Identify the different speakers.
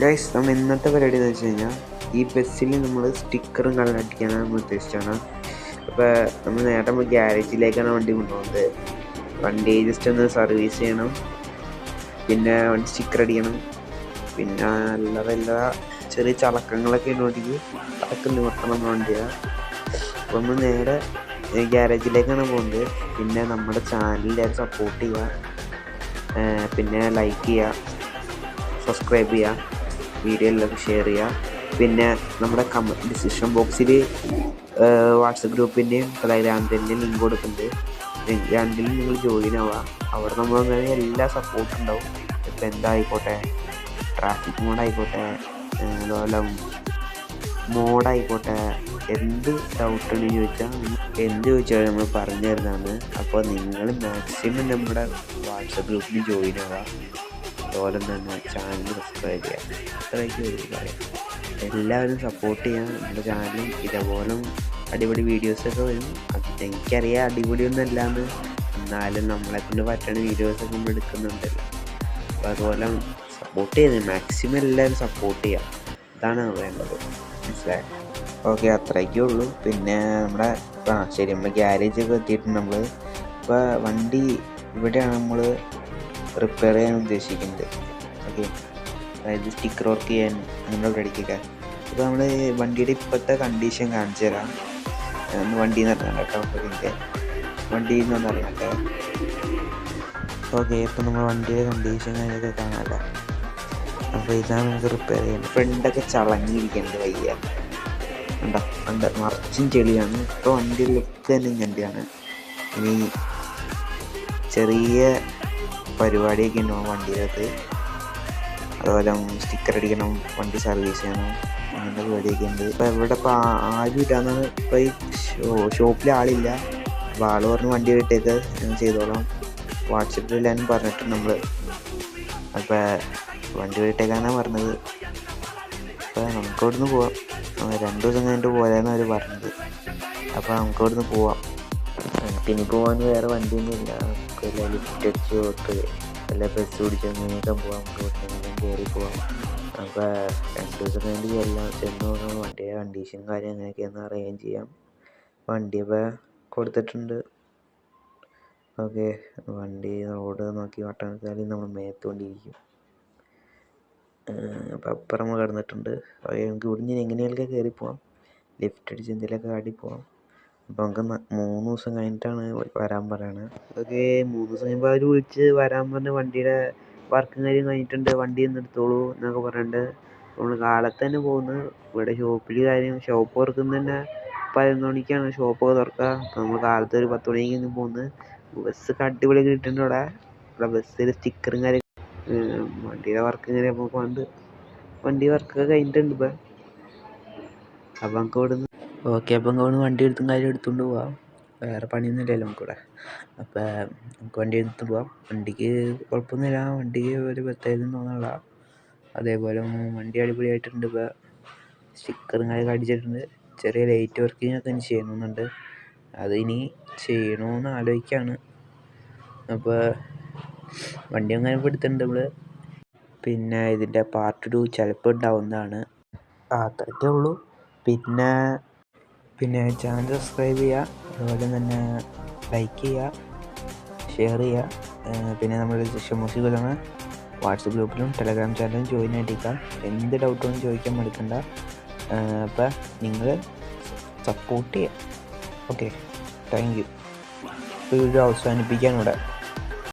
Speaker 1: Guys നമ്മൾ ഇന്നത്തെ പരിപാടി എന്ന് വെച്ച് കഴിഞ്ഞാൽ ഈ ബസ്സിൽ നമ്മൾ സ്റ്റിക്കറും കളർ അടിക്കാനാണ് നമ്മൾ ഉദ്ദേശിച്ചാണ് അപ്പോൾ നമ്മൾ നേരെ നമ്മൾ ഗ്യാരേജിലേക്കാണ് വണ്ടി കൊണ്ടുപോകുന്നത്. വണ്ടി ജസ്റ്റ് ഒന്ന് സർവീസ് ചെയ്യണം. പിന്നെ വണ്ടി സ്റ്റിക്കർ അടിക്കണം. പിന്നെ അല്ലാതെ എല്ലാ ചെറിയ ചളക്കങ്ങളൊക്കെ ഉണ്ടെങ്കിൽ അതൊക്കെ നിവർത്തണം നമ്മുടെ വണ്ടിയാണ് അപ്പോൾ നമ്മൾ നേരെ ഗ്യാരേജിലേക്കാണ് പോകുന്നത്. പിന്നെ നമ്മുടെ ചാനലിൽ സപ്പോർട്ട് ചെയ്യുക. പിന്നെ ലൈക്ക് ചെയ്യുക. സബ്സ്ക്രൈബ് ചെയ്യുക. വീഡിയോ ഷെയർ ചെയ്യുക പിന്നെ നമ്മുടെ കമ ഡിസ്ക്രിപ്ഷൻ ബോക്സിൽ വാട്സപ്പ് ഗ്രൂപ്പിന്റെയും ടെലഗ്രാമിന്റെയും ലിങ്ക് കൊടുക്കുന്നുണ്ട്. രണ്ടിലും നിങ്ങൾ ജോയിൻ ആവുക. അവിടെ നമ്മൾ അങ്ങനെ എല്ലാ സപ്പോർട്ടും ഉണ്ടാവും. ഇപ്പം എന്തായിക്കോട്ടെ? ട്രാഫിക് മോഡായിക്കോട്ടെ അതുപോലെ മോഡായിക്കോട്ടെ എന്ത് ഡൗട്ട് ഉണ്ടെന്ന് ചോദിച്ചാൽ എന്ത് ചോദിച്ചാലും നമ്മൾ പറഞ്ഞു തരുന്നതാണ്. അപ്പോൾ നിങ്ങൾ മാക്സിമം നമ്മുടെ വാട്സപ്പ് ഗ്രൂപ്പിൽ ജോയിൻ ആവുക. അതുപോലെ തന്നെ ചാനൽ സബ്സ്ക്രൈബ് ചെയ്യാം. അത്രയ്ക്ക് ഒരു പറയാം എല്ലാവരും സപ്പോർട്ട് ചെയ്യാൻ നമ്മുടെ ചാനലും ഇതേപോലെ അടിപൊളി വീഡിയോസൊക്കെ വരും. അത് എനിക്കറിയാം അടിപൊളിയൊന്നും അല്ലാന്ന്. എന്നാലും നമ്മളെ കൊണ്ട് പറ്റണ വീഡിയോസൊക്കെ നമ്മൾ എടുക്കുന്നുണ്ടല്ലോ. അപ്പോൾ അതുപോലെ സപ്പോർട്ട് ചെയ്യുന്നത് മാക്സിമം എല്ലാവരും സപ്പോർട്ട് ചെയ്യാം. ഇതാണ് വേണ്ടത് മനസ്സിലായത് ഓക്കെ അത്രയ്ക്കേ ഉള്ളൂ. പിന്നെ നമ്മുടെ ആ ശരി നമ്മൾ ഗ്യാരേജൊക്കെ എത്തിയിട്ടുണ്ട് നമ്മൾ ഇപ്പോൾ വണ്ടി ഇവിടെയാണ് നമ്മൾ റിപ്പയർ ചെയ്യാൻ ഉദ്ദേശിക്കുന്നത് ഓക്കെ അതായത് സ്റ്റിക്കർ വർക്ക് ചെയ്യാൻ അങ്ങനെ റെഡിക്കൊക്കെ അപ്പോൾ നമ്മൾ വണ്ടിയുടെ ഇപ്പോഴത്തെ കണ്ടീഷൻ കാണിച്ചു തരാം. ഒന്ന് വണ്ടി എന്ന് പറഞ്ഞാൽ കേട്ടോ അപ്പോഴത്തെ വണ്ടി എന്ന് പറഞ്ഞാൽ കേട്ടോ ഓക്കെ ഇപ്പം നമ്മൾ വണ്ടിയുടെ കണ്ടീഷൻ കാര്യമൊക്കെ കാണാമല്ലോ അപ്പോൾ ഇതാണ് നമുക്ക് റിപ്പയർ ചെയ്യുന്നത് ഫ്രണ്ടൊക്കെ ചളങ്ങിയിരിക്കുന്നത് വയ്യ. കണ്ടോ? കണ്ട? മറിച്ചും ചെളിയാണ്. ഇപ്പോൾ വണ്ടി ലുക്ക് തന്നെ ഇങ്ങനെയാണ് ഇനി ചെറിയ പരിപാടിയൊക്കെ ഉണ്ടാവും വണ്ടിയകത്ത് അതുപോലെ സ്റ്റിക്കർ അടിക്കണം വണ്ടി സർവീസ് ചെയ്യണം അങ്ങനത്തെ പരിപാടിയൊക്കെ ഉണ്ട്. ഇപ്പം ഇവിടെ ഇപ്പോൾ ആരും ഇല്ലാന്നാണ് ഇപ്പോൾ ഈ ഷോപ്പിൽ ആളില്ല. അപ്പോൾ ആൾ പറഞ്ഞ് വണ്ടി വിട്ടേക്ക് ചെയ്തോളാം. വാട്സപ്പിൽ എല്ലാവരും പറഞ്ഞിട്ട് നമ്മൾ അപ്പോൾ വണ്ടി വിട്ടേക്കാനാണ് പറഞ്ഞത്. അപ്പോൾ നമുക്ക് ഇവിടുന്ന് പോവാം. രണ്ട് ദിവസം കഴിഞ്ഞിട്ട് പോരാന്ന് പറഞ്ഞത്. അപ്പോൾ നമുക്ക് ഇവിടുന്ന് പോവാം. പിന്നെ പോകാൻ വേറെ വണ്ടിയൊന്നും ഇല്ല. നമുക്ക് വല്ല ലിഫ്റ്റ് അടിച്ച് തൊട്ട് വല്ല ബസ് പിടിച്ച് അങ്ങനെയൊക്കെ പോകാം നമുക്ക് ഇവിടുന്ന് കയറി പോകാം നമുക്ക് രണ്ട് ദിവസം വേണ്ടി എല്ലാം ചെന്ന് നോക്കണം. വണ്ടിയുടെ കണ്ടീഷൻ കാര്യം അങ്ങനെയൊക്കെയൊന്ന് അറേഞ്ച് ചെയ്യാം. വണ്ടി ഇപ്പോൾ കൊടുത്തിട്ടുണ്ട്. ഓക്കെ. വണ്ടി റോഡ് നോക്കി വട്ടണക്കാലിൽ നമ്മൾ മേത്തുകൊണ്ടിരിക്കും അപ്പം അപ്പുറം കടന്നിട്ടുണ്ട്. നമുക്ക് ഇവിടുന്ന് എങ്ങനെയൊക്കെ കയറി പോവാം. ലിഫ്റ്റ് അടിച്ച് എന്തെങ്കിലുമൊക്കെ കാട്ടി പോവാം. അപ്പോൾ നമുക്ക് മൂന്ന് ദിവസം കഴിഞ്ഞിട്ടാണ് വരാൻ പറയണത് ഓക്കെ മൂന്ന് ദിവസം കഴിയുമ്പോൾ അവർ വിളിച്ച് വരാൻ പറഞ്ഞ് വണ്ടിയുടെ വർക്കും കാര്യം കഴിഞ്ഞിട്ടുണ്ട്. വണ്ടി ഒന്ന് എടുത്തോളൂ എന്നൊക്കെ പറഞ്ഞിട്ട് നമ്മൾ കാലത്ത് തന്നെ പോകുന്നു. ഇവിടെ ഷോപ്പിൽ കാര്യം ഷോപ്പ് തുറക്കുന്നത് തന്നെ പതിനൊന്ന് മണിക്കാണ്. ഷോപ്പൊക്കെ തുറക്കുക അപ്പോൾ നമ്മൾ കാലത്ത് ഒരു പത്ത് മണിക്ക് പോകുന്നത് ബസ്സൊക്കെ അടിപൊളി കിട്ടുന്നുണ്ട് ഇവിടെ. ഇവിടെ ബസ്സിൽ സ്റ്റിക്കറും കാര്യം വണ്ടിയുടെ വർക്ക് ഇങ്ങനെ നമുക്ക് പണ്ട് വണ്ടി വർക്കൊക്കെ കഴിഞ്ഞിട്ടുണ്ട് ഇപ്പം. അപ്പം നമുക്ക് ഇവിടുന്ന് ഓക്കെ അപ്പം നമ്മൾ വണ്ടി എടുത്തും കാര്യം എടുത്തുകൊണ്ട് പോവാം. വേറെ പണിയൊന്നും ഇല്ലല്ലോ നമുക്കിവിടെ. അപ്പം നമുക്ക് വണ്ടി എടുത്ത് പോവാം. വണ്ടിക്ക് കുഴപ്പമൊന്നുമില്ല. വണ്ടിക്ക് ഒരു പത്തായിരം തോന്നുന്നില്ല അതേപോലെ വണ്ടി അടിപൊളിയായിട്ടുണ്ട് ഇപ്പം. സ്റ്റിക്കറും കാര്യമൊക്കെ അടിച്ചിട്ടുണ്ട്. ചെറിയ ലൈറ്റ് വർക്കിങ്ങൊക്കെ ഇനി ചെയ്യണമെന്നുണ്ട്. അത് ഇനി ചെയ്യണമെന്ന് ആലോചിക്കുകയാണ് അപ്പോൾ വണ്ടി അങ്ങനെ ഇപ്പോൾ എടുത്തിട്ടുണ്ട് നമ്മൾ പിന്നെ ഇതിന്റെ പാർട്ട് ടു ചിലപ്പോൾ ഉണ്ടാവുന്നതാണ്. അത്രയ്ക്കേ ഉള്ളൂ. പിന്നെ പിന്നെ ചാനൽ സബ്സ്ക്രൈബ് ചെയ്യുക അതുപോലെ തന്നെ ലൈക്ക് ചെയ്യുക ഷെയർ ചെയ്യുക. പിന്നെ നമ്മുടെ ഷമോസി കൊല്ലങ്ങൾ വാട്സപ്പ് ഗ്രൂപ്പിലും ടെലഗ്രാം ചാനലിലും ജോയിൻ ആയിട്ടിരിക്കാം എന്ത് ഡൗട്ടും ചോദിക്കാൻ മടിക്കണ്ട. അപ്പം നിങ്ങൾ സപ്പോർട്ട് ചെയ്യുക. ഓക്കെ താങ്ക് യു വീഡിയോ അവസാനിപ്പിക്കാൻ